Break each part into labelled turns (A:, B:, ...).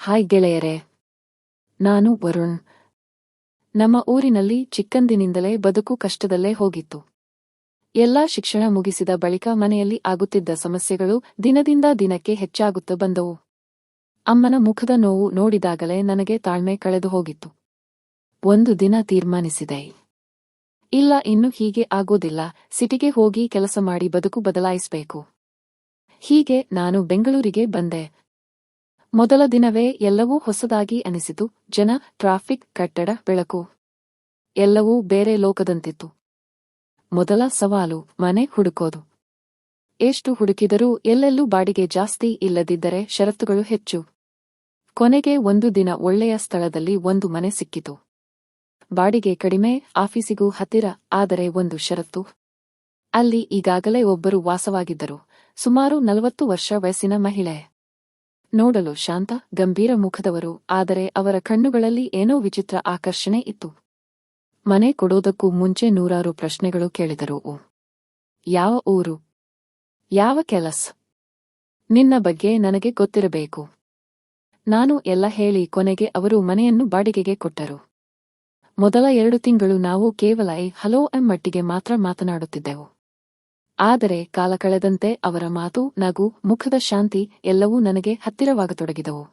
A: Hi ಗೆಳೆಯರೇ, ನಾನು ವರುಣ್. ನಮ್ಮ ಊರಿನಲ್ಲಿ ಚಿಕ್ಕಂದಿನಿಂದಲೇ ಬದುಕು ಕಷ್ಟದಲ್ಲೇ ಹೋಗಿತ್ತು. ಎಲ್ಲಾ ಶಿಕ್ಷಣ ಮುಗಿಸಿದ ಬಳಿಕ ಮನೆಯಲ್ಲಿ ಆಗುತ್ತಿದ್ದ ಸಮಸ್ಯೆಗಳು ದಿನದಿಂದ ದಿನಕ್ಕೆ ಹೆಚ್ಚಾಗುತ್ತ ಬಂದವು. ಅಮ್ಮನ ಮುಖದ ನೋವು ನೋಡಿದಾಗಲೇ ನನಗೆ ತಾಳ್ಮೆ ಕಳೆದು ಹೋಗಿತ್ತು. ಒಂದು ದಿನ ತೀರ್ಮಾನಿಸಿದೆ. ಇಲ್ಲ, ಇನ್ನು ಹೀಗೆ ಆಗೋದಿಲ್ಲ. ಸಿಟಿಗೆ ಹೋಗಿ ಕೆಲಸ ಮಾಡಿ ಬದುಕು ಬದಲಾಯಿಸಬೇಕು. ಹೀಗೆ ನಾನು ಬೆಂಗಳೂರಿಗೆ ಬಂದೆ. ಮೊದಲ ದಿನವೇ ಎಲ್ಲವೂ ಹೊಸದಾಗಿ ಅನಿಸಿತು. ಜನ, ಟ್ರಾಫಿಕ್, ಕಟ್ಟಡ, ಬೆಳಕು ಎಲ್ಲವೂ ಬೇರೆ ಲೋಕದಂತಿತ್ತು. ಮೊದಲ ಸವಾಲು, ಮನೆ ಹುಡುಕೋದು. ಎಷ್ಟು ಹುಡುಕಿದರೂ ಎಲ್ಲೆಲ್ಲೂ ಬಾಡಿಗೆ ಜಾಸ್ತಿ ಇಲ್ಲದಿದ್ದರೆ ಷರತ್ತುಗಳು ಹೆಚ್ಚು. ಕೊನೆಗೆ ಒಂದು ದಿನ ಒಳ್ಳೆಯ ಸ್ಥಳದಲ್ಲಿ ಒಂದು ಮನೆ ಸಿಕ್ಕಿತು. ಬಾಡಿಗೆ ಕಡಿಮೆ, ಆಫೀಸಿಗೂ ಹತ್ತಿರ, ಆದರೆ ಒಂದು ಷರತ್ತು. ಅಲ್ಲಿ ಈಗಾಗಲೇ ಒಬ್ಬರು ವಾಸವಾಗಿದ್ದರು. ಸುಮಾರು ನಲವತ್ತು ವರ್ಷ ವಯಸ್ಸಿನ ಮಹಿಳೆ. ನೋಡಲು ಶಾಂತ, ಗಂಭೀರ ಮುಖದವರು, ಆದರೆ ಅವರ ಕಣ್ಣುಗಳಲ್ಲಿ ಏನೋ ವಿಚಿತ್ರ ಆಕರ್ಷಣೆ ಇತ್ತು. ಮನೆ ಕೊಡೋದಕ್ಕೂ ಮುಂಚೆ ನೂರಾರು ಪ್ರಶ್ನೆಗಳು ಕೇಳಿದರು. ಯಾವ ಊರು? ಯಾವ ಕೆಲಸ? ನಿನ್ನ ಬಗ್ಗೆ ನನಗೆ ಗೊತ್ತಿರಬೇಕು. ನಾನು ಎಲ್ಲ ಹೇಳಿ ಕೊನೆಗೆ ಅವರು ಮನೆಯನ್ನು ಬಾಡಿಗೆಗೆ ಕೊಟ್ಟರು. ಮೊದಲ ಎರಡು ತಿಂಗಳು ನಾವು ಕೇವಲ, ಹಲೋ ಎಂ ಮಟ್ಟಿಗೆ ಮಾತ್ರ ಮಾತನಾಡುತ್ತಿದ್ದೆವು. ಆದರೆ ಕಾಲ ಕಳೆದಂತೆ ಅವರ ಮಾತು, ನಗು, ಮುಖದ ಶಾಂತಿ ಎಲ್ಲವೂ ನನಗೆ ಹತ್ತಿರವಾಗತೊಡಗಿದವು.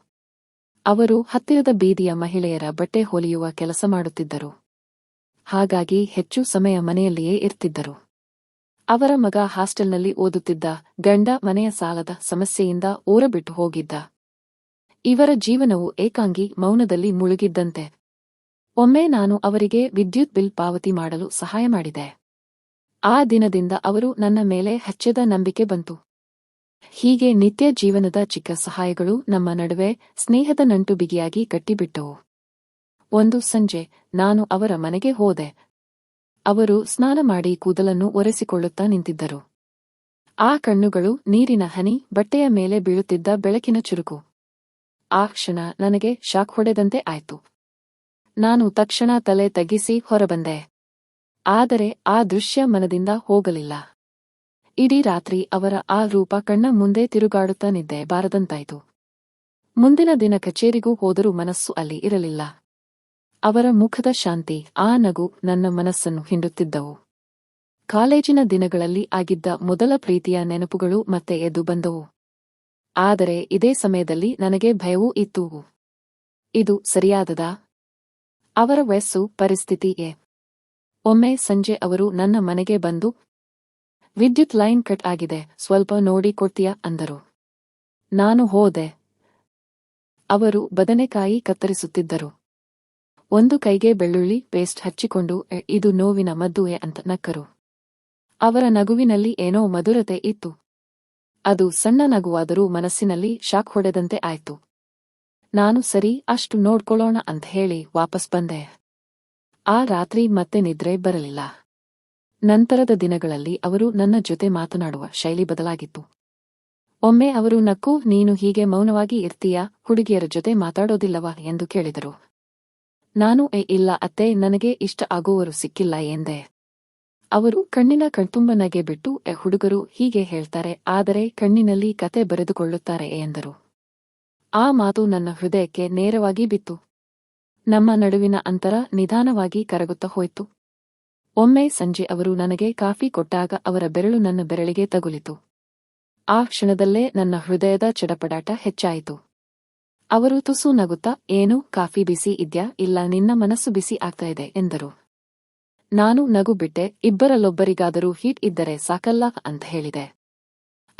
A: ಅವರು ಹತ್ತಿರದ ಬೀದಿಯ ಮಹಿಳೆಯರ ಬಟ್ಟೆ ಹೊಲಿಯುವ ಕೆಲಸ ಮಾಡುತ್ತಿದ್ದರು. ಹಾಗಾಗಿ ಹೆಚ್ಚು ಸಮಯ ಮನೆಯಲ್ಲಿಯೇ ಇರ್ತಿದ್ದರು. ಅವರ ಮಗ ಹಾಸ್ಟೆಲ್ನಲ್ಲಿ ಓದುತ್ತಿದ್ದ ಗಂಡ ಮನೆಯ ಸಾಲದ ಸಮಸ್ಯೆಯಿಂದ ಊರಬಿಟ್ಟು ಹೋಗಿದ್ದ. ಇವರ ಜೀವನವು ಏಕಾಂಗಿ ಮೌನದಲ್ಲಿ ಮುಳುಗಿದ್ದಂತೆ. ಒಮ್ಮೆ ನಾನು ಅವರಿಗೆ ವಿದ್ಯುತ್ ಬಿಲ್ ಪಾವತಿ ಮಾಡಲು ಸಹಾಯ ಮಾಡಿದೆ. ಆ ದಿನದಿಂದ ಅವರು ನನ್ನ ಮೇಲೆ ಹಚ್ಚದ ನಂಬಿಕೆ ಬಂತು. ಹೀಗೆ ನಿತ್ಯ ಜೀವನದ ಚಿಕ್ಕ ಸಹಾಯಗಳು ನಮ್ಮ ನಡುವೆ ಸ್ನೇಹದ ನಂಟು ಬಿಗಿಯಾಗಿ ಕಟ್ಟಿಬಿಟ್ಟವು. ಒಂದು ಸಂಜೆ ನಾನು ಅವರ ಮನೆಗೆ ಹೋದೆ. ಅವರು ಸ್ನಾನ ಮಾಡಿ ಕೂದಲನ್ನು ಒರೆಸಿಕೊಳ್ಳುತ್ತಾ ನಿಂತಿದ್ದರು. ಆ ಕಣ್ಣುಗಳು ನೀರಿನ ಹನಿ ಬಟ್ಟೆಯ ಮೇಲೆ ಬೀಳುತ್ತಿದ್ದ ಬೆಳಕಿನ ಚುರುಕು. ಆ ಕ್ಷಣ ನನಗೆ ಶಾಕ್ ಹೊಡೆದಂತೆ ಆಯ್ತು. ನಾನು ತಕ್ಷಣ ತಲೆ ತಗ್ಗಿಸಿ ಹೊರಬಂದೆ. ಆದರೆ ಆ ದೃಶ್ಯ ಮನದಿಂದ ಹೋಗಲಿಲ್ಲ. ಇಡೀ ರಾತ್ರಿ ಅವರ ಆ ರೂಪ ಕಣ್ಣ ಮುಂದೆ ತಿರುಗಾಡುತ್ತಾ ನಿದ್ದೆ ಬಾರದಂತಾಯ್ತು. ಮುಂದಿನ ದಿನ ಕಚೇರಿಗೂ ಹೋದರೂ ಮನಸ್ಸು ಅಲ್ಲಿ ಇರಲಿಲ್ಲ. ಅವರ ಮುಖದ ಶಾಂತಿ, ಆ ನಗು ನನ್ನ ಮನಸ್ಸನ್ನು ಹಿಂಡುತ್ತಿದ್ದವು. ಕಾಲೇಜಿನ ದಿನಗಳಲ್ಲಿ ಆಗಿದ್ದ ಮೊದಲ ಪ್ರೀತಿಯ ನೆನಪುಗಳು ಮತ್ತೆ ಎದ್ದು ಬಂದವು. ಆದರೆ ಇದೇ ಸಮಯದಲ್ಲಿ ನನಗೆ ಭಯವೂ ಇತ್ತು. ಇದು ಸರಿಯಾದದಾ? ಅವರ ವಯಸ್ಸು ಪರಿಸ್ಥಿತಿಯೇ ಒಮ್ಮೆ ಸಂಜೆ ಅವರು ನನ್ನ ಮನೆಗೆ ಬಂದು, ವಿದ್ಯುತ್ ಲೈನ್ ಕಟ್ ಆಗಿದೆ, ಸ್ವಲ್ಪ ನೋಡಿ ಕೊಡ್ತೀಯಾ? ಅಂದರು. ನಾನು ಹೋದೆ. ಅವರು ಬದನೆಕಾಯಿ ಕತ್ತರಿಸುತ್ತಿದ್ದರು. ಒಂದು ಕೈಗೆ ಬೆಳ್ಳುಳ್ಳಿ ಪೇಸ್ಟ್ ಹಚ್ಚಿಕೊಂಡು ಇದು ನೋವಿನ ಮದ್ದುವೆ ಅಂತ ನಕ್ಕರು. ಅವರ ನಗುವಿನಲ್ಲಿ ಏನೋ ಮಧುರತೆ ಇತ್ತು. ಅದು ಸಣ್ಣ ನಗುವಾದರೂ ಮನಸ್ಸಿನಲ್ಲಿ ಶಾಕ್ ಹೊಡೆದಂತೆ ಆಯ್ತು. ನಾನು ಸರಿ, ಅಷ್ಟು ನೋಡ್ಕೊಳ್ಳೋಣ ಅಂತ ಹೇಳಿ ವಾಪಸ್ ಬಂದೆ. ಆ ರಾತ್ರಿ ಮತ್ತೆ ನಿದ್ರೆ ಬರಲಿಲ್ಲ. ನಂತರದ ದಿನಗಳಲ್ಲಿ ಅವರು ನನ್ನ ಜೊತೆ ಮಾತನಾಡುವ ಶೈಲಿ ಬದಲಾಗಿತ್ತು. ಒಮ್ಮೆ ಅವರು, ನಕ್ಕು, ನೀನು ಹೀಗೆ ಮೌನವಾಗಿ ಇರ್ತೀಯಾ? ಹುಡುಗಿಯರ ಜೊತೆ ಮಾತಾಡೋದಿಲ್ಲವಾ? ಎಂದು ಕೇಳಿದರು. ನಾನು ಎ ಇಲ್ಲ ಅತ್ತೆ, ನನಗೆ ಇಷ್ಟ ಆಗುವವರು ಸಿಕ್ಕಿಲ್ಲ ಎಂದೆ. ಅವರು ಕಣ್ಣಿನ ಕಣ್ತುಂಬನಗೆ ಬಿಟ್ಟು ಎ ಹುಡುಗರು, ಹೀಗೆ ಹೇಳ್ತಾರೆ, ಆದರೆ ಕಣ್ಣಿನಲ್ಲಿ ಕತೆ ಬರೆದುಕೊಳ್ಳುತ್ತಾರೆ, ಎಂದರು. ಆ ಮಾತು ನನ್ನ ಹೃದಯಕ್ಕೆ ನೇರವಾಗಿ ಬಿತ್ತು. ನಮ್ಮ ನಡುವಿನ ಅಂತರ ನಿಧಾನವಾಗಿ ಕರಗುತ್ತಾ ಹೋಯಿತು. ಒಮ್ಮೆ ಸಂಜೆ ಅವರು ನನಗೆ ಕಾಫಿ ಕೊಟ್ಟಾಗ ಅವರ ಬೆರಳು ನನ್ನ ಬೆರಳಿಗೆ ತಗುಲಿತು. ಆ ಕ್ಷಣದಲ್ಲೇ ನನ್ನ ಹೃದಯದ ಚಡಪಡಾಟ ಹೆಚ್ಚಾಯಿತು. ಅವರು ತುಸು ನಗುತ್ತಾ, ಏನು, ಕಾಫಿ ಬಿಸಿ ಇದ್ಯಾ? ಇಲ್ಲ, ನಿನ್ನ ಮನಸ್ಸು ಬಿಸಿ ಆಗ್ತಾ ಇದೆ, ಎಂದರು. ನಾನು ನಗು ಬಿಟ್ಟೆ ಇಬ್ಬರಲ್ಲೊಬ್ಬರಿಗಾದರೂ ಹೀಟ್ ಇದ್ದರೆ ಸಾಕಲ್ಲ, ಅಂತ ಹೇಳಿದೆ.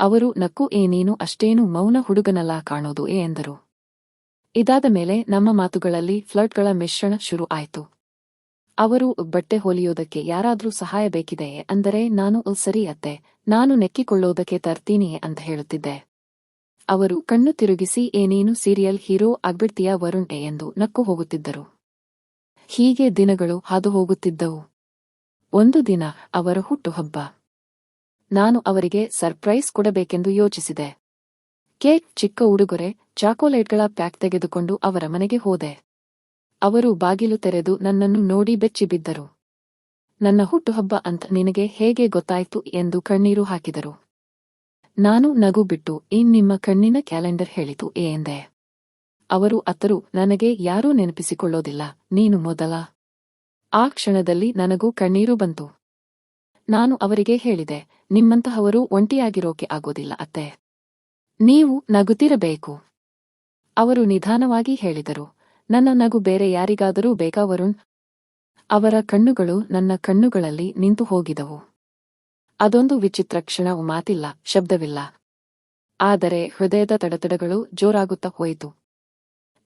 A: ಅವರು, ನಕ್ಕು ಏನೇನು ನೀನು ಅಷ್ಟೇನು ಮೌನ ಹುಡುಗನಲ್ಲ ಕಾಣೋದು, ಏ, ಎಂದರು. ಇದಾದ ಮೇಲೆ ನಮ್ಮ ಮಾತುಗಳಲ್ಲಿ ಫ್ಲರ್ಟ್ಗಳ ಮಿಶ್ರಣ ಶುರು ಆಯಿತು. ಅವರು ಬಟ್ಟೆ ಹೊಲಿಯೋದಕ್ಕೆ ಯಾರಾದರೂ ಸಹಾಯ ಬೇಕಿದೆಯೇ ಅಂದರೆ ನಾನು "ಉ, ಸರಿ ಅತ್ತೆ ನಾನು ನೆಕ್ಕಿಕೊಳ್ಳೋದಕ್ಕೆ ತರ್ತೀನಿಯೇ ಅಂತ ಹೇಳುತ್ತಿದ್ದೆ. ಅವರು ಕಣ್ಣು ತಿರುಗಿಸಿ ಏನೇನು ಸೀರಿಯಲ್ ಹೀರೋ ಆಗ್ಬಿಡ್ತೀಯ ವರುಣ್ ಎಂದು ನಕ್ಕು ಹೋಗುತ್ತಿದ್ದರು. ಹೀಗೆ ದಿನಗಳು ಹಾದು ಹೋಗುತ್ತಿದ್ದವು. ಒಂದು ದಿನ ಅವರ ಹುಟ್ಟುಹಬ್ಬ. ನಾನು ಅವರಿಗೆ ಸರ್ಪ್ರೈಸ್ ಕೊಡಬೇಕೆಂದು ಯೋಚಿಸಿದೆ. ಕೇಕ್ ಚಿಕ್ಕ ಉಡುಗೊರೆ ಚಾಕೋಲೇಟ್ಗಳ ಪ್ಯಾಕ್ ತೆಗೆದುಕೊಂಡು ಅವರ ಮನೆಗೆ ಹೋದೆ. ಅವರು ಬಾಗಿಲು ತೆರೆದು ನನ್ನನ್ನು ನೋಡಿ ಬೆಚ್ಚಿಬಿದ್ದರು ನನ್ನ ಹುಟ್ಟುಹಬ್ಬ ಅಂತ ನಿನಗೆ ಹೇಗೆ ಗೊತ್ತಾಯ್ತು ಎಂದು ಕಣ್ಣೀರು ಹಾಕಿದರು. ನಾನು ನಗು ಬಿಟ್ಟು ಇನ್ ನಿಮ್ಮ ಕಣ್ಣಿನ ಕ್ಯಾಲೆಂಡರ್ ಹೇಳಿತು ಎಂದೆ. ಅವರು, ಅತ್ತರು, ನನಗೆ ಯಾರೂ ನೆನಪಿಸಿಕೊಳ್ಳೋದಿಲ್ಲ, ನೀನು ಮೊದಲ. ಆ ಕ್ಷಣದಲ್ಲಿ ನನಗೂ ಕಣ್ಣೀರು ಬಂತು. ನಾನು ಅವರಿಗೆ ಹೇಳಿದೆ, ನಿಮ್ಮಂತಹವರು ಒಂಟಿಯಾಗಿರೋಕೆ ಆಗೋದಿಲ್ಲ ಅತ್ತೆ. ನೀವು ನಗುತ್ತಿರಬೇಕು. ಅವರು ನಿಧಾನವಾಗಿ ಹೇಳಿದರು, ನನ್ನ ನಗು ಬೇರೆ ಯಾರಿಗಾದರೂ ಬೇಕಾ ಅವರ ಕಣ್ಣುಗಳು ನನ್ನ ಕಣ್ಣುಗಳಲ್ಲಿ ನಿಂತು ಹೋಗಿದವು. ಅದೊಂದು ವಿಚಿತ್ರ ಕ್ಷಣವು ಮಾತಿಲ್ಲ, ಶಬ್ದವಿಲ್ಲ. ಆದರೆ ಹೃದಯದ ತಡತಡಗಳು ಜೋರಾಗುತ್ತಾ ಹೋಯಿತು.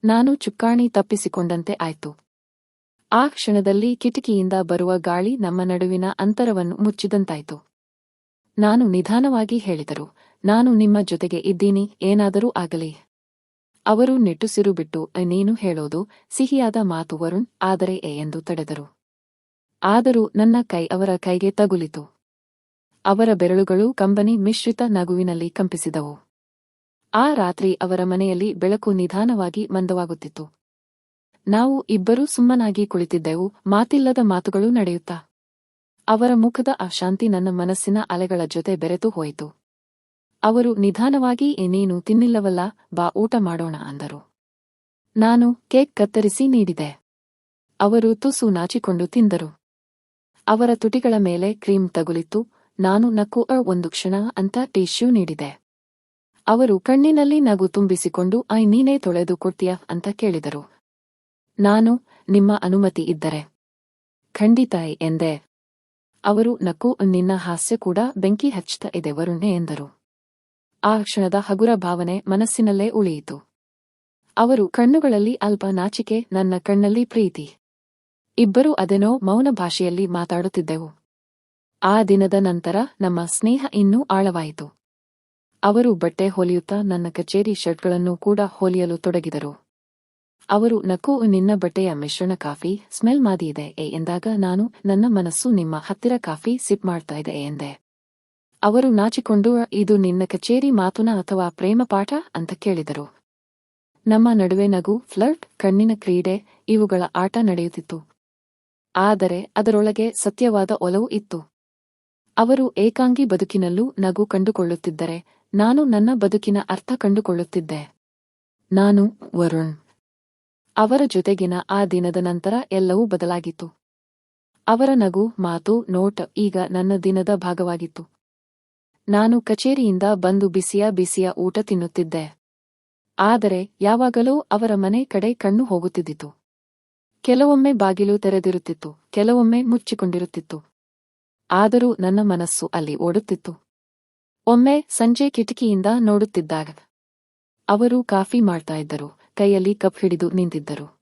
A: ನಾನು ಚುಕ್ಕಾಣಿ ತಪ್ಪಿಸಿಕೊಂಡಂತೆ ಆಯ್ತು. ಆ ಕ್ಷಣದಲ್ಲಿ ಕಿಟಕಿಯಿಂದ ಬರುವ ಗಾಳಿ ನಮ್ಮ ನಡುವಿನ ಅಂತರವನ್ನು ಮುಚ್ಚಿದಂತಾಯ್ತು. ನಾನು ನಿಧಾನವಾಗಿ ಹೇಳಿದರು, ನಾನು ನಿಮ್ಮ ಜೊತೆಗೆ ಇದ್ದೀನಿ, ಏನಾದರೂ ಆಗಲಿ. ಅವರು ನಿಟ್ಟುಸಿರು ಬಿಟ್ಟು, ನೀನು ಹೇಳೋದು ಸಿಹಿಯಾದ ಮಾತು ವರುಣ್, ಆದರೆ ಎ ಎಂದು ತಡೆದರು. ಆದರೂ ನನ್ನ ಕೈ ಅವರ ಕೈಗೆ ತಗುಲಿತು. ಅವರ ಬೆರಳುಗಳು ಕಂಬನಿ ಮಿಶ್ರಿತ ನಗುವಿನಲ್ಲಿ ಕಂಪಿಸಿದವು. ಆ ರಾತ್ರಿ ಅವರ ಮನೆಯಲ್ಲಿ ಬೆಳಕು ನಿಧಾನವಾಗಿ ಮಂದವಾಗುತ್ತಿತ್ತು. ನಾವು ಇಬ್ಬರೂ ಸುಮ್ಮನಾಗಿ ಕುಳಿತಿದ್ದೆವು, ಮಾತಿಲ್ಲದ ಮಾತುಗಳು ನಡೆಯುತ್ತಾ. ಅವರ ಮುಖದ ಅಶಾಂತಿ ನನ್ನ ಮನಸ್ಸಿನ ಅಲೆಗಳ ಜೊತೆ ಬೆರೆತು ಹೋಯಿತು. ಅವರು ನಿಧಾನವಾಗಿ, ಏನೇನು ತಿನ್ನಿಲ್ಲವಲ್ಲ, ಬಾ ಊಟ ಮಾಡೋಣ ಅಂದರು. ನಾನು ಕೇಕ್ ಕತ್ತರಿಸಿ ನೀಡಿದೆ. ಅವರು ತುಸು ನಾಚಿಕೊಂಡು ತಿಂದರು. ಅವರ ತುಟಿಗಳ ಮೇಲೆ ಕ್ರೀಮ್ ತಗುಲಿತ್ತು. ನಾನು ನಕ್ಕು ಅ ಒಂದು ಕ್ಷಣ ಅಂತ ಟಿಶ್ಯೂ ನೀಡಿದೆ. ಅವರು ಕಣ್ಣಿನಲ್ಲಿ ನಗು ತುಂಬಿಸಿಕೊಂಡು, ಐ, ನೀನೇ ತೊಳೆದು ಕೊಡ್ತೀಯ? ಅಂತ ಕೇಳಿದರು. ನಾನು ನಿಮ್ಮ ಅನುಮತಿ ಇದ್ದರೆ. ಖಂಡಿತ ಎಂದೆ. ಅವರು, ನಕ್ಕು, ನಿನ್ನ ಹಾಸ್ಯ ಕೂಡ ಬೆಂಕಿ ಹಚ್ಚುತ್ತಾ ಇದೆ ವರುಣೆ ಎಂದರು. ಆ ಕ್ಷಣದ ಹಗುರ ಭಾವನೆ ಮನಸ್ಸಿನಲ್ಲೇ ಉಳಿಯಿತು. ಅವರು ಕಣ್ಣುಗಳಲ್ಲಿ ಅಲ್ಪ ನಾಚಿಕೆ, ನನ್ನ ಕಣ್ಣಲ್ಲಿ ಪ್ರೀತಿ. ಇಬ್ಬರೂ ಅದೇನೋ ಮೌನ ಭಾಷೆಯಲ್ಲಿ ಮಾತಾಡುತ್ತಿದ್ದೆವು. ಆ ದಿನದ ನಂತರ ನಮ್ಮ ಸ್ನೇಹ ಇನ್ನೂ ಆಳವಾಯಿತು. ಅವರು ಬಟ್ಟೆ ಹೊಲಿಯುತ್ತಾ ನನ್ನ ಕಚೇರಿ ಶರ್ಟ್ಗಳನ್ನು ಕೂಡ ಹೊಲಿಯಲು ತೊಡಗಿದರು. ಅವರು, ನಕ್ಕು, ನಿನ್ನ ಬಟ್ಟೆಯ ಮಿಶ್ರಣ ಕಾಫಿ, ಸ್ಮೆಲ್ ಮಾದಿಯಿದೆ ಎಂದಾಗ ನಾನು ನನ್ನ ಮನಸ್ಸು ನಿಮ್ಮ ಹತ್ತಿರ ಕಾಫಿ ಸಿಪ್ ಮಾಡ್ತಾ ಇದೆ ಎಂದೆ. ಅವರು ನಾಚಿಕೊಂಡು, ಇದು ನಿನ್ನ ಕಚೇರಿ ಮಾತುನ ಅಥವಾ ಪ್ರೇಮ ಪಾಠ ಅಂತ ಕೇಳಿದರು. ನಮ್ಮ ನಡುವೆ ನಗು, ಫ್ಲರ್ಟ್, ಕಣ್ಣಿನ ಕ್ರೀಡೆ, ಇವುಗಳ ಆಟ ನಡೆಯುತ್ತಿತ್ತು. ಆದರೆ ಅದರೊಳಗೆ ಸತ್ಯವಾದ ಒಲವು ಇತ್ತು. ಅವರು ಏಕಾಂಗಿ ಬದುಕಿನಲ್ಲೂ ನಗು ಕಂಡುಕೊಳ್ಳುತ್ತಿದ್ದರೆ, ನಾನು ನನ್ನ ಬದುಕಿನ ಅರ್ಥ ಕಂಡುಕೊಳ್ಳುತ್ತಿದ್ದೆ. ನಾನು ವರುಣ್. ಅವರ ಜೊತೆಗಿನ ಆ ದಿನದ ನಂತರ ಎಲ್ಲವೂ ಬದಲಾಗಿತ್ತು. ಅವರ ನಗು, ಮಾತು, ನೋಟ ಈಗ ನನ್ನ ದಿನದ ಭಾಗವಾಗಿತ್ತು. ನಾನು ಕಚೇರಿಯಿಂದ ಬಂದು ಬಿಸಿಯ ಬಿಸಿಯ ಊಟ ತಿನ್ನುತ್ತಿದ್ದೆ. ಆದರೆ ಯಾವಾಗಲೂ ಅವರ ಮನೆ ಕಡೆ ಕಣ್ಣು ಹೋಗುತ್ತಿದ್ದಿತು. ಕೆಲವೊಮ್ಮೆ ಬಾಗಿಲು ತೆರೆದಿರುತ್ತಿತ್ತು, ಕೆಲವೊಮ್ಮೆ ಮುಚ್ಚಿಕೊಂಡಿರುತ್ತಿತ್ತು. ಆದರೂ ನನ್ನ ಮನಸ್ಸು ಅಲ್ಲಿ ಓಡುತ್ತಿತ್ತು. ಒಮ್ಮೆ ಸಂಜೆ ಕಿಟಕಿಯಿಂದ ನೋಡುತ್ತಿದ್ದಾಗ ಅವರು ಕಾಫಿ ಮಾಡ್ತಾ ಇದ್ದರು, ಕೈಯಲ್ಲಿ ಕಪ್ ಹಿಡಿದು ನಿಂತಿದ್ದರು.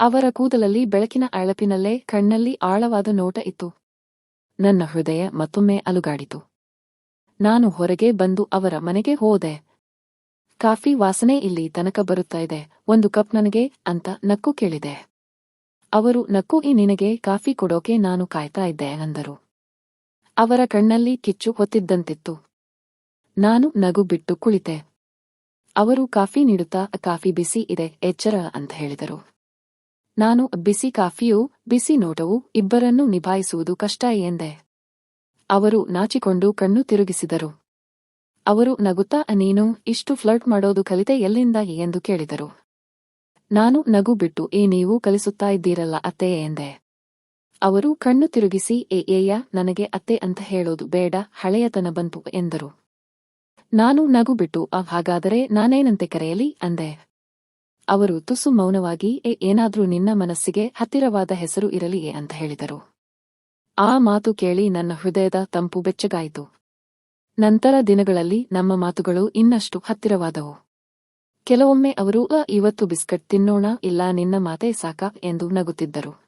A: ಅವರ ಕೂದಲಲ್ಲಿ ಬೆಳಕಿನ ಅಳಪಿನಲ್ಲೇ ಕಣ್ಣಲ್ಲಿ ಆಳವಾದ ನೋಟ ಇತ್ತು. ನನ್ನ ಹೃದಯ ಮತ್ತೊಮ್ಮೆ ಅಲುಗಾಡಿತು. ನಾನು ಹೊರಗೆ ಬಂದು ಅವರ ಮನೆಗೆ ಹೋದೆ. ಕಾಫಿ ವಾಸನೆ ಇಲ್ಲಿ ತನಕ ಬರುತ್ತಾ ಇದೆ. ಒಂದು ಕಪ್ ನನಗೆ ಅಂತ ನಕ್ಕು ಕೇಳಿದೆ. ಅವರು, ನಕ್ಕು, ಈ ನಿನಗೆ ಕಾಫಿ ಕೊಡೋಕೆ ನಾನು ಕಾಯ್ತಾ ಇದ್ದೆ, ಅಂದರು. ಅವರ ಕಣ್ಣಲ್ಲಿ ಕಿಚ್ಚು ಹೊತ್ತಿದ್ದಂತಿತ್ತು. ನಾನು ನಗು ಬಿಟ್ಟು ಕುಳಿತೆ. ಅವರು, ಕಾಫಿ ನೀಡುತ್ತಾ, ಕಾಫಿ ಬಿಸಿ ಇದೆ, ಎಚ್ಚರ, ಅಂತ ಹೇಳಿದರು. ನಾನು, ಬಿಸಿ ಕಾಫಿಯೂ, ಬಿಸಿ ನೋಟವು, ಇಬ್ಬರನ್ನೂ ನಿಭಾಯಿಸುವುದು ಕಷ್ಟ, ಎಂದೆ. ಅವರು ನಾಚಿಕೊಂಡು ಕಣ್ಣು ತಿರುಗಿಸಿದರು. ಅವರು ನಗುತ್ತಾ, ನೀನು ಇಷ್ಟು ಫ್ಲರ್ಟ್ ಮಾಡೋದು ಕಲಿತೆ ಎಲ್ಲಿಂದ? ಎಂದು ಕೇಳಿದರು. ನಾನು ನಗು ಬಿಟ್ಟು ಏ, ನೀವು ಕಲಿಸುತ್ತಾ ಇದ್ದೀರಲ್ಲ ಅತ್ತೆ, ಎಂದೆ. ಅವರು ಕಣ್ಣು ತಿರುಗಿಸಿ, ಏ ಏಯ ನನಗೆ ಅತ್ತೆ ಅಂತ ಹೇಳೋದು ಬೇಡ, ಹಳೆಯತನ ಬಂತು, ಎಂದರು. ನಾನು ನಗು ಬಿಟ್ಟು, ಆ, ಹಾಗಾದರೆ ನಾನೇನಂತೆ ಕರೆಯಲಿ? ಅಂದೆ. ಅವರು ತುಸು ಮೌನವಾಗಿ, ಏ, ಏನಾದ್ರೂ ನಿನ್ನ ಮನಸ್ಸಿಗೆ ಹತ್ತಿರವಾದ ಹೆಸರು ಇರಲಿಯೇ ಅಂತ ಹೇಳಿದರು. ಆ ಮಾತು ಕೇಳಿ ನನ್ನ ಹೃದಯದ ತಂಪು ಬೆಚ್ಚಗಾಯಿತು. ನಂತರ ದಿನಗಳಲ್ಲಿ ನಮ್ಮ ಮಾತುಗಳು ಇನ್ನಷ್ಟು ಹತ್ತಿರವಾದವು. ಕೆಲವೊಮ್ಮೆ ಅವರು, ಅ, ಇವತ್ತು ಬಿಸ್ಕಟ್ ತಿನ್ನೋಣ, ಇಲ್ಲ ನಿನ್ನ ಮಾತೇ ಸಾಕ? ಎಂದು ನಗುತ್ತಿದ್ದರು.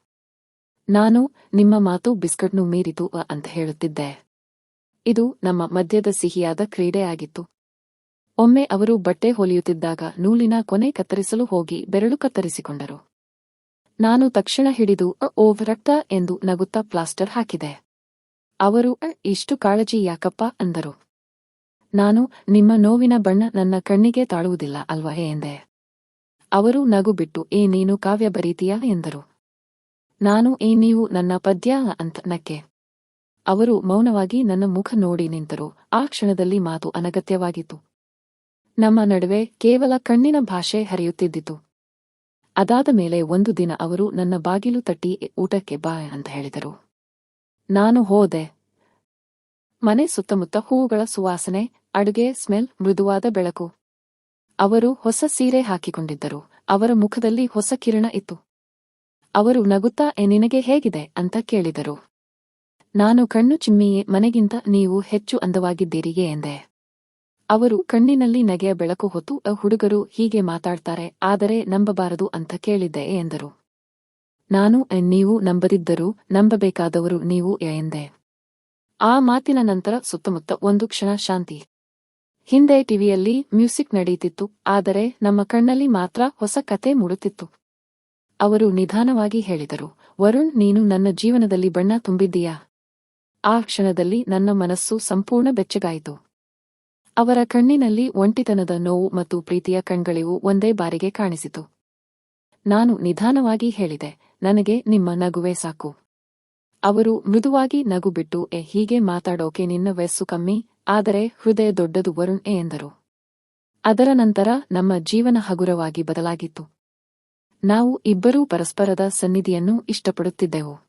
A: ನಾನು ನಿಮ್ಮ ಮಾತು ಬಿಸ್ಕಟ್ನು ಮೀರಿತು, ಅ, ಅಂತ ಹೇಳುತ್ತಿದ್ದೆ. ಇದು ನಮ್ಮ ಮಧ್ಯದ ಸಿಹಿಯಾದ ಕ್ರೀಡೆಯಾಗಿತ್ತು ಒಮ್ಮೆ ಅವರು ಬಟ್ಟೆ ಹೊಲಿಯುತ್ತಿದ್ದಾಗ ನೂಲಿನ ಕೊನೆ ಕತ್ತರಿಸಲು ಹೋಗಿ ಬೆರಳು ಕತ್ತರಿಸಿಕೊಂಡರು. ನಾನು ತಕ್ಷಣ ಹಿಡಿದು ಓ ರಕ್ತ ಎಂದು ನಗುತ್ತಾ ಪ್ಲಾಸ್ಟರ್ ಹಾಕಿದೆ. ಅವರು ಇಷ್ಟು ಕಾಳಜಿ ಯಾಕಪ್ಪ ಅಂದರು. ನಾನು, ನಿಮ್ಮ ನೋವಿನ ಬಣ್ಣ ನನ್ನ ಕಣ್ಣಿಗೆ ತಾಳುವುದಿಲ್ಲ ಅಲ್ವಹೇ ಎಂದೆ. ಅವರು ನಗು ಬಿಟ್ಟು ಏ ನೀನು ಕಾವ್ಯ ಬರೀತೀಯಾ ಎಂದರು. ನಾನು, ಏ ನೀವು ನನ್ನ ಪದ್ಯ ಅಂತ ನಕ್ಕೆ. ಅವರು ಮೌನವಾಗಿ ನನ್ನ ಮುಖ ನೋಡಿ ನಿಂತರು. ಆ ಕ್ಷಣದಲ್ಲಿ ಮಾತು ಅನಗತ್ಯವಾಗಿತ್ತು. ನಮ್ಮ ನಡುವೆ ಕೇವಲ ಕಣ್ಣಿನ ಭಾಷೆ ಹರಿಯುತ್ತಿದ್ದಿತು. ಅದಾದ ಮೇಲೆ ಒಂದು ದಿನ ಅವರು ನನ್ನ ಬಾಗಿಲು ತಟ್ಟಿ, ಊಟಕ್ಕೆ ಬಾ ಅಂತ ಹೇಳಿದರು. ನಾನು ಹೋದೆ. ಮನೆ ಸುತ್ತಮುತ್ತ ಹೂವುಗಳ ಸುವಾಸನೆ, ಅಡುಗೆ, ಸ್ಮೆಲ್, ಮೃದುವಾದ ಬೆಳಕು. ಅವರು ಹೊಸ ಸೀರೆ ಹಾಕಿಕೊಂಡಿದ್ದರು. ಅವರ ಮುಖದಲ್ಲಿ ಹೊಸ ಕಿರಣ ಇತ್ತು. ಅವರು ನಗುತ್ತಾ ಎ ನಿನಗೆ ಹೇಗಿದೆ? ಅಂತ ಕೇಳಿದರು. ನಾನು ಕಣ್ಣು ಚಿಮ್ಮಿಯೇ, ಮನೆಗಿಂತ ನೀವು ಹೆಚ್ಚು ಅಂದವಾಗಿದ್ದೀರಿಯೇ ಎಂದೆ. ಅವರು ಕಣ್ಣಿನಲ್ಲಿ ನಗೆಯ ಬೆಳಕು ಹೊತ್ತು "ಅ, ಹುಡುಗರು ಹೀಗೆ ಮಾತಾಡ್ತಾರೆ ಆದರೆ ನಂಬಬಾರದು ಅಂತ ಕೇಳಿದ್ದೆ ಎಂದರು. ನಾನು "ಎ, ನೀವು ನಂಬದಿದ್ದರೂ ನಂಬಬೇಕಾದವರು ನೀವು ಎಂದೆ. ಆ ಮಾತಿನ ನಂತರ ಸುತ್ತಮುತ್ತ ಒಂದು ಕ್ಷಣ ಶಾಂತಿ. ಹಿಂದೆ ಟಿವಿಯಲ್ಲಿ ಮ್ಯೂಸಿಕ್ ನಡೆಯುತ್ತಿತ್ತು ಆದರೆ ನಮ್ಮ ಕಣ್ಣಲ್ಲಿ ಮಾತ್ರ ಹೊಸ ಕತೆ ಮೂಡುತ್ತಿತ್ತು. ಅವರು ನಿಧಾನವಾಗಿ ಹೇಳಿದರು ವರುಣ್ ನೀನು ನನ್ನ ಜೀವನದಲ್ಲಿ ಬಣ್ಣ ತುಂಬಿದ್ದೀಯಾ? ಆ ಕ್ಷಣದಲ್ಲಿ ನನ್ನ ಮನಸ್ಸು ಸಂಪೂರ್ಣ ಬೆಚ್ಚಗಾಯಿತು. ಅವರ ಕಣ್ಣಿನಲ್ಲಿ ಒಂಟಿತನದ ನೋವು ಮತ್ತು ಪ್ರೀತಿಯ ಕಣ್ಗಳಿವು ಒಂದೇ ಬಾರಿಗೆ ಕಾಣಿಸಿತು. ನಾನು ನಿಧಾನವಾಗಿ ಹೇಳಿದೆ, ನನಗೆ ನಿಮ್ಮ ನಗುವೆ ಸಾಕು. ಅವರು ಮೃದುವಾಗಿ ನಗು ಬಿಟ್ಟು ಎ ಹೀಗೆ ಮಾತಾಡೋಕೆ ನಿನ್ನ ವಯಸ್ಸು ಕಮ್ಮಿ, ಆದರೆ ಹೃದಯ ದೊಡ್ಡದು ವರುಣ್ ಎ ಎಂದರು. ಅದರ ನಂತರ ನಮ್ಮ ಜೀವನ ಹಗುರವಾಗಿ ಬದಲಾಗಿತ್ತು. ನಾವು ಇಬ್ಬರೂ ಪರಸ್ಪರದ ಸನ್ನಿಧಿಯನ್ನು ಇಷ್ಟಪಡುತ್ತಿದ್ದೆವು.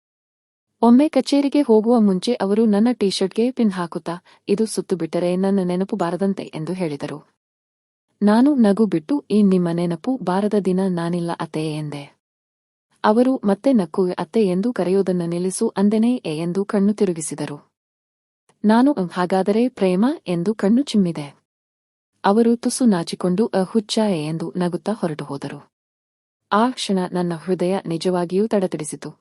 A: ಒಮ್ಮೆ ಕಚೇರಿಗೆ ಹೋಗುವ ಮುಂಚೆ ಅವರು ನನ್ನ ಟೀ ಶರ್ಟ್ಗೆ ಪಿನ್ ಹಾಕುತ್ತಾ ಇದು ಸುತ್ತು ಬಿಟ್ಟರೆ ನನ್ನ ನೆನಪು ಬಾರದಂತೆ ಎಂದು ಹೇಳಿದರು. ನಾನು ನಗು ಬಿಟ್ಟು ಈ ನಿಮ್ಮ ನೆನಪು ಬಾರದ ದಿನ ನಾನಿಲ್ಲ ಅತ್ತೆ ಎಂದೆ. ಅವರು ಮತ್ತೆ ನಕ್ಕು ಅತ್ತೆ ಎಂದು ಕರೆಯುವುದನ್ನು ನಿಲ್ಲಿಸು ಅಂದೆನೇ ಎ ಎಂದು ಕಣ್ಣು ತಿರುಗಿಸಿದರು. ನಾನು "ಅಂ, ಹಾಗಾದರೆ ಪ್ರೇಮ ಎಂದು ಕಣ್ಣು ಚಿಮ್ಮಿದೆ. ಅವರು ತುಸು ನಾಚಿಕೊಂಡು ಅ ಹುಚ್ಚ ಎಂದು ನಗುತ್ತಾ ಹೊರಟು ಹೋದರು. ಆ ಕ್ಷಣ ನನ್ನ ಹೃದಯ ನಿಜವಾಗಿಯೂ ತಡತಡಿಸಿತು.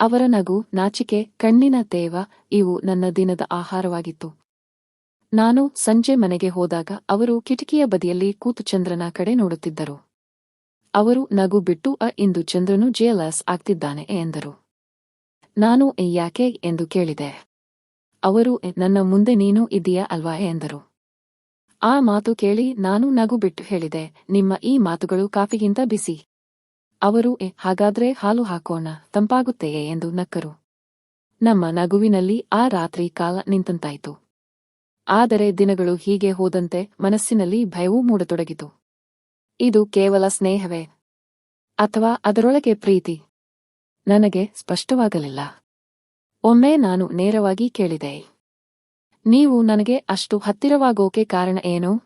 A: ಅವರ ನಗು ನಾಚಿಕೆ ಕಣ್ಣಿನ ತೇವ ಇವು ನನ್ನ ದಿನದ ಆಹಾರವಾಗಿತ್ತು. ನಾನು ಸಂಜೆ ಮನೆಗೆ ಹೋದಾಗ ಅವರು ಕಿಟಕಿಯ ಬದಿಯಲ್ಲಿ ಕೂತು ಚಂದ್ರನ ಕಡೆ ನೋಡುತ್ತಿದ್ದರು. ಅವರು ನಗು ಬಿಟ್ಟು ಅ ಇಂದು ಚಂದ್ರನು ಜೇಲಸ್ ಆಗ್ತಿದ್ದಾನೆ ಎಂದರು. ನಾನು "ಎ, ಯಾಕೆ? ಎಂದು ಕೇಳಿದೆ. ಅವರು ನನ್ನ ಮುಂದೆ ನೀನು ಇದ್ದೀಯ ಅಲ್ವಾ? ಎಂದರು. ಆ ಮಾತು ಕೇಳಿ ನಾನು ನಗು ಬಿಟ್ಟು ಹೇಳಿದೆ ನಿಮ್ಮ ಈ ಮಾತುಗಳು ಕಾಫಿಗಿಂತ ಬಿಸಿ. ಅವರು "ಎ, ಹಾಗಾದ್ರೆ ಹಾಲು ಹಾಕೋಣ ತಂಪಾಗುತ್ತೆಯೇ? ಎಂದು ನಕ್ಕರು. ನಮ್ಮ ನಗುವಿನಲ್ಲಿ ಆ ರಾತ್ರಿ ಕಾಲ ನಿಂತಂತಾಯಿತು. ಆದರೆ ದಿನಗಳು ಹೀಗೆ ಹೋದಂತೆ ಮನಸ್ಸಿನಲ್ಲಿ ಭಯವೂ ಮೂಡತೊಡಗಿತು. ಇದು ಕೇವಲ ಸ್ನೇಹವೇ? ಅಥವಾ ಅದರೊಳಗೆ ಪ್ರೀತಿ? ನನಗೆ ಸ್ಪಷ್ಟವಾಗಲಿಲ್ಲ. ಒಮ್ಮೆ ನಾನು ನೇರವಾಗಿ ಕೇಳಿದೆ. ನೀವು ನನಗೆ ಅಷ್ಟು ಹತ್ತಿರವಾಗೋಕೆ ಕಾರಣ ಏನು?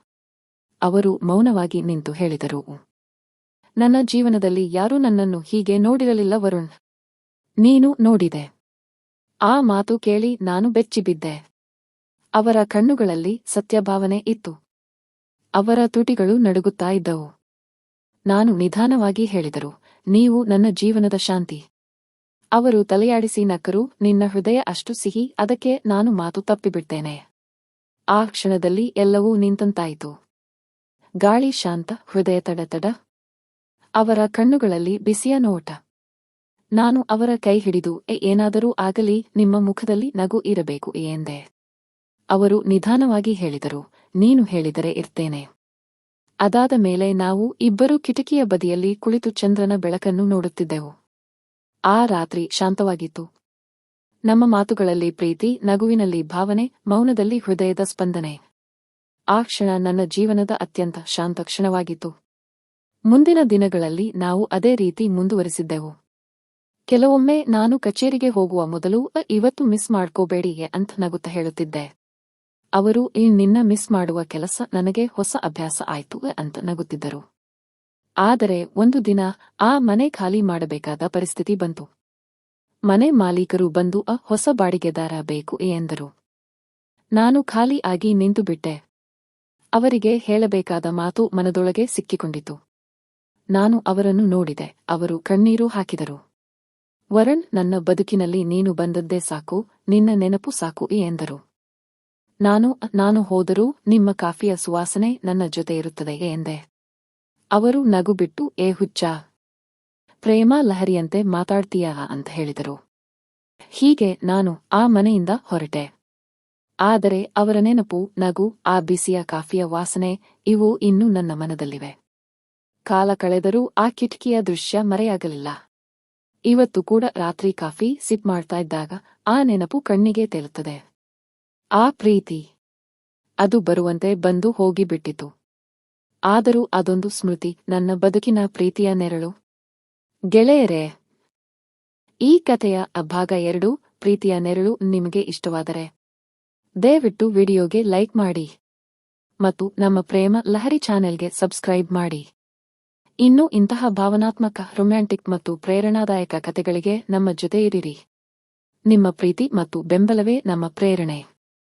A: ಅವರು ಮೌನವಾಗಿ ನಿಂತು ಹೇಳಿದರು. ನನ್ನ ಜೀವನದಲ್ಲಿ ಯಾರೂ ನನ್ನನ್ನು ಹೀಗೆ ನೋಡಿರಲಿಲ್ಲ ವರುಣ್. ನೀನು ನೋಡಿದೆ. ಆ ಮಾತು ಕೇಳಿ ನಾನು ಬೆಚ್ಚಿಬಿದ್ದೆ. ಅವರ ಕಣ್ಣುಗಳಲ್ಲಿ ಸತ್ಯಭಾವನೆ ಇತ್ತು. ಅವರ ತುಟಿಗಳು ನಡುಗುತ್ತಾ ಇದ್ದವು. ನಾನು ನಿಧಾನವಾಗಿ ಹೇಳಿದರು, ನೀವು ನನ್ನ ಜೀವನದ ಶಾಂತಿ. ಅವರು ತಲೆಯಾಡಿಸಿ ನಕ್ಕರು, ನಿನ್ನ ಹೃದಯ ಅಷ್ಟು ಸಿಹಿ, ಅದಕ್ಕೆ ನಾನು ಮಾತು ತಪ್ಪಿಬಿಡ್ತೇನೆ. ಆ ಕ್ಷಣದಲ್ಲಿ ಎಲ್ಲವೂ ನಿಂತಂತಾಯಿತು. ಗಾಳಿ ಶಾಂತ, ಹೃದಯ ತಡತಡ ಅವರ ಕಣ್ಣುಗಳಲ್ಲಿ ಬಿಸಿಯ ನೋಟ. ನಾನು ಅವರ ಕೈ ಹಿಡಿದು "ಎ, ಏನಾದರೂ ಆಗಲಿ ನಿಮ್ಮ ಮುಖದಲ್ಲಿ ನಗು ಇರಬೇಕು ಎಂದೆ. ಅವರು ನಿಧಾನವಾಗಿ ಹೇಳಿದರು ನೀನು ಹೇಳಿದರೆ ಇರ್ತೇನೆ. ಅದಾದ ಮೇಲೆ ನಾವು ಇಬ್ಬರೂ ಕಿಟಕಿಯ ಬದಿಯಲ್ಲಿ ಕುಳಿತು ಚಂದ್ರನ ಬೆಳಕನ್ನು ನೋಡುತ್ತಿದ್ದೆವು. ಆ ರಾತ್ರಿ ಶಾಂತವಾಗಿತ್ತು. ನಮ್ಮ ಮಾತುಗಳಲ್ಲಿ ಪ್ರೀತಿ ನಗುವಿನಲ್ಲಿ ಭಾವನೆ ಮೌನದಲ್ಲಿ ಹೃದಯದ ಸ್ಪಂದನೆ. ಆ ಕ್ಷಣ ನನ್ನ ಜೀವನದ ಅತ್ಯಂತ ಶಾಂತ ಕ್ಷಣವಾಗಿತ್ತು. ಮುಂದಿನ ದಿನಗಳಲ್ಲಿ ನಾವು ಅದೇ ರೀತಿ ಮುಂದುವರಿಸಿದ್ದೆವು. ಕೆಲವೊಮ್ಮೆ ನಾನು ಕಚೇರಿಗೆ ಹೋಗುವ ಮೊದಲು "ಅ, ಇವತ್ತು ಮಿಸ್ ಮಾಡ್ಕೋಬೇಡಿ ಅಂತ ನಗುತ್ತ ಹೇಳುತ್ತಿದ್ದೆ. ಅವರು ಈ ನಿನ್ನ ಮಿಸ್ ಮಾಡುವ ಕೆಲಸ ನನಗೆ ಹೊಸ ಅಭ್ಯಾಸ ಆಯ್ತು ಅಂತ ನಗುತ್ತಿದ್ದರು. ಆದರೆ ಒಂದು ದಿನ ಆ ಮನೆ ಖಾಲಿ ಮಾಡಬೇಕಾದ ಪರಿಸ್ಥಿತಿ ಬಂತು. ಮನೆ ಮಾಲೀಕರು ಬಂದು ಅ ಹೊಸ ಬಾಡಿಗೆದಾರ ಬೇಕು ಎಂದರು. ನಾನು ಖಾಲಿ ಆಗಿ ನಿಂತು ಅವರಿಗೆ ಹೇಳಬೇಕಾದ ಮಾತು ಮನದೊಳಗೆ ಸಿಕ್ಕಿಕೊಂಡಿತು. ನಾನು ಅವರನ್ನು ನೋಡಿದೆ, ಅವರು ಕಣ್ಣೀರು ಹಾಕಿದರು. ವರಣ್, ನನ್ನ ಬದುಕಿನಲ್ಲಿ ನೀನು ಬಂದದ್ದೇ ಸಾಕು, ನಿನ್ನ ನೆನಪು ಸಾಕು ಎಂದರು. ನಾನು ನಾನು ಹೋದರೂ ನಿಮ್ಮ ಕಾಫಿಯ ಸುವಾಸನೆ ನನ್ನ ಜೊತೆ ಇರುತ್ತದೆ ಎಂದೆ. ಅವರು ನಗು ಬಿಟ್ಟು ಏ ಹುಚ್ಚ! ಪ್ರೇಮ ಲಹರಿಯಂತೆ ಮಾತಾಡ್ತೀಯಾ ಅಂತ ಹೇಳಿದರು. ಹೀಗೆ ನಾನು ಆ ಮನೆಯಿಂದ ಹೊರಟೆ. ಆದರೆ ಅವರ ನೆನಪು, ನಗು, ಆ ಬಿಸಿಯ ಕಾಫಿಯ ವಾಸನೆ, ಇವು ಇನ್ನೂ ನನ್ನ ಮನದಲ್ಲಿವೆ. ಕಾಲ ಕಳೆದರೂ ಆ ಕಿಟಕಿಯ ದೃಶ್ಯ ಮರೆಯಾಗಲಿಲ್ಲ. ಇವತ್ತು ಕೂಡ ರಾತ್ರಿ ಕಾಫಿ ಸಿಪ್ ಮಾಡ್ತಾ ಇದ್ದಾಗ ಆ ನೆನಪು ಕಣ್ಣಿಗೆ ತೇಲುತ್ತದೆ. ಆ ಪ್ರೀತಿ. ಅದು ಬರುವಂತೆ ಬಂದು ಹೋಗಿಬಿಟ್ಟಿತು. ಆದರೂ ಅದೊಂದು ಸ್ಮೃತಿ, ನನ್ನ ಬದುಕಿನ ಪ್ರೀತಿಯ ನೆರಳು. ಗೆಳೆಯರೇ, ಈ ಕಥೆಯ ಅಭಾಗ ಎರಡು, ಪ್ರೀತಿಯ ನೆರಳು ನಿಮಗೆ ಇಷ್ಟವಾದರೆ, ದಯವಿಟ್ಟು ವಿಡಿಯೋಗೆ ಲೈಕ್ ಮಾಡಿ ಮತ್ತು ನಮ್ಮ ಪ್ರೇಮ ಲಹರಿ ಚಾನೆಲ್ಗೆ ಸಬ್ಸ್ಕ್ರೈಬ್ ಮಾಡಿ. ಇನ್ನು ಇಂತಹ ಭಾವನಾತ್ಮಕ ರೊಮ್ಯಾಂಟಿಕ್ ಮತ್ತು ಪ್ರೇರಣಾದಾಯಕ ಕಥೆಗಳಿಗೆ ನಮ್ಮ ಜೊತೆ ಇರಿರಿ. ನಿಮ್ಮ ಪ್ರೀತಿ ಮತ್ತು ಬೆಂಬಲವೇ ನಮ್ಮ ಪ್ರೇರಣೆ.